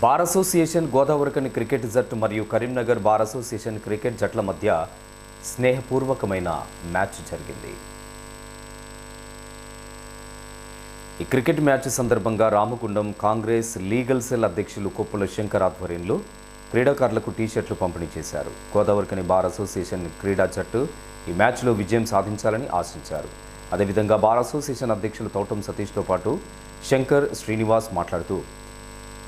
Bar association Godavarikhani cricket జట్టు మరియు Karimnagar bar association cricket జట్ల మధ్య స్నేహపూర్వకమైన మ్యాచ్ జరిగింది. ఈ క్రికెట్ మ్యాచ్ సందర్భంగా రామగుండం కాంగ్రెస్ లీగల్ సెల్ అధ్యక్షులు కొప్పుల శంకర్ ఆధ్వర్యంలో క్రీడాకారులకు టీషర్ట్లు పంపిణీ చేశారు. గోదావరికని బార్ అసోసియేషన్ క్రీడా జట్టు ఈ మ్యాచ్లో విజయం సాధించాలని ఆశించారు. అదేవిధంగా బార్ అసోసియేషన్ అధ్యక్షులు తోటం సతీష్తో పాటు శంకర్ శ్రీనివాస్ మాట్లాడుతూ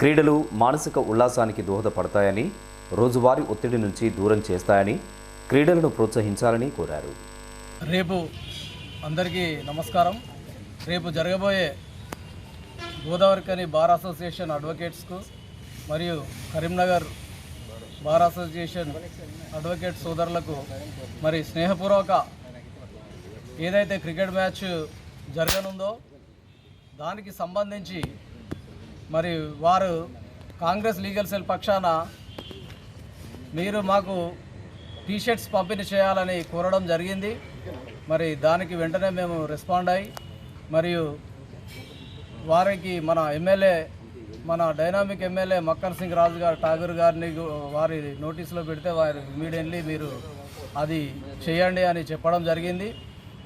క్రీడలు మానసిక ఉల్లాసానికి దోహదపడతాయని రోజువారీ ఒత్తిడి నుంచి దూరం చేస్తాయని క్రీడలను ప్రోత్సహించాలని కోరారు. రేపు అందరికీ నమస్కారం. రేపు జరగబోయే గోదావరికని బార్ అసోసియేషన్ అడ్వకేట్స్కు మరియు కరీంనగర్ బార్ అసోసియేషన్ అడ్వకేట్ సోదరులకు మరి స్నేహపూర్వక ఏదైతే క్రికెట్ మ్యాచ్ జరగనుందో దానికి సంబంధించి మరి వారు కాంగ్రెస్ లీగల్ సెల్ పక్షాన మీరు మాకు టీషర్ట్స్ పంపిణీ చేయాలని కోరడం జరిగింది. మరి దానికి వెంటనే మేము రెస్పాండ్ అయ్యి మరియు వారికి మన ఎమ్మెల్యే మన డైనామిక్ ఎమ్మెల్యే మక్కర్ సింగ్ రాజు గారు ఠాగూర్ గారిని వారి నోటీసులో పెడితే వారు ఇమీడియట్లీ మీరు అది చేయండి అని చెప్పడం జరిగింది.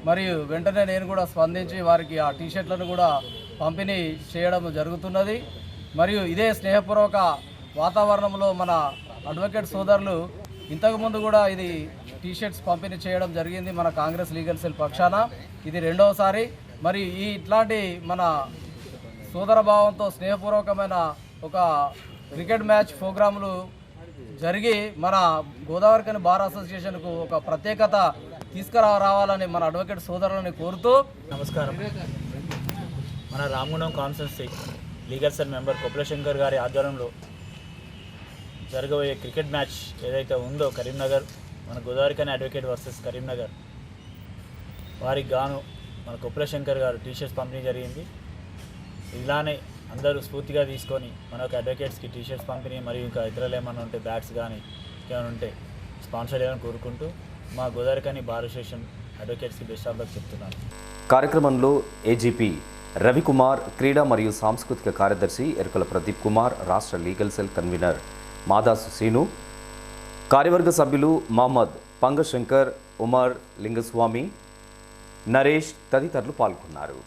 మరియు వెంటనే నేను కూడా స్పందించి వారికి ఆ టీషర్ట్లను కూడా పంపిణీ చేయడం జరుగుతున్నది. మరియు ఇదే స్నేహపూర్వక వాతావరణంలో మన అడ్వకేట్ సోదరులు ఇంతకుముందు కూడా ఇది టీషర్ట్స్ పంపిణీ చేయడం జరిగింది మన కాంగ్రెస్ లీగల్ సెల్ పక్షాన. ఇది రెండవసారి. మరి ఈ ఇట్లాంటి మన సోదర భావంతో స్నేహపూర్వకమైన ఒక క్రికెట్ మ్యాచ్ ప్రోగ్రాములు జరిగి మన గోదావరికని బార్ అసోసియేషన్కు ఒక ప్రత్యేకత తీసుకురా రావాలని మన అడ్వకేట్ సోదరులని కోరుతూ నమస్కారం. మన Ramagundam constituency legal cell member Koppula Shankar గారి ఆధ్వర్యంలో జరగబోయే క్రికెట్ మ్యాచ్ ఏదైతే ఉందో కరీంనగర్ మన గోదావరికని అడ్వకేట్ వర్సెస్ కరీంనగర్ వారికి గాను మన కొప్పుల శంకర్ గారు టీషర్ట్స్ పంపిణీ జరిగింది. ఇలానే అందరూ స్ఫూర్తిగా తీసుకొని మన యొక్క అడ్వకేట్స్కి టీషర్ట్స్ పంపిణీ మరియు ఇంకా ఇతరులు ఏమైనా ఉంటే బ్యాట్స్ కానీ ఏమైనా ఉంటే స్పాన్సర్ చేయాలని కోరుకుంటూ మా గోదావరికని బార్ అసోసియేషన్ అడ్వకేట్స్కి బెస్ట్ ఆఫ్ లక్ చెప్తున్నాను. కార్యక్రమంలో ఏజీపీ రవికుమార్ క్రీడా మరియు సాంస్కృతిక కార్యదర్శి ఎరుకల ప్రదీప్ కుమార్ రాష్ట్ర legal cell convener Madasu Seenu కార్యవర్గ సభ్యులు మహమ్మద్ పంగశంకర్ ఉమర్ లింగస్వామి నరేష్ తదితరులు పాల్గొన్నారు.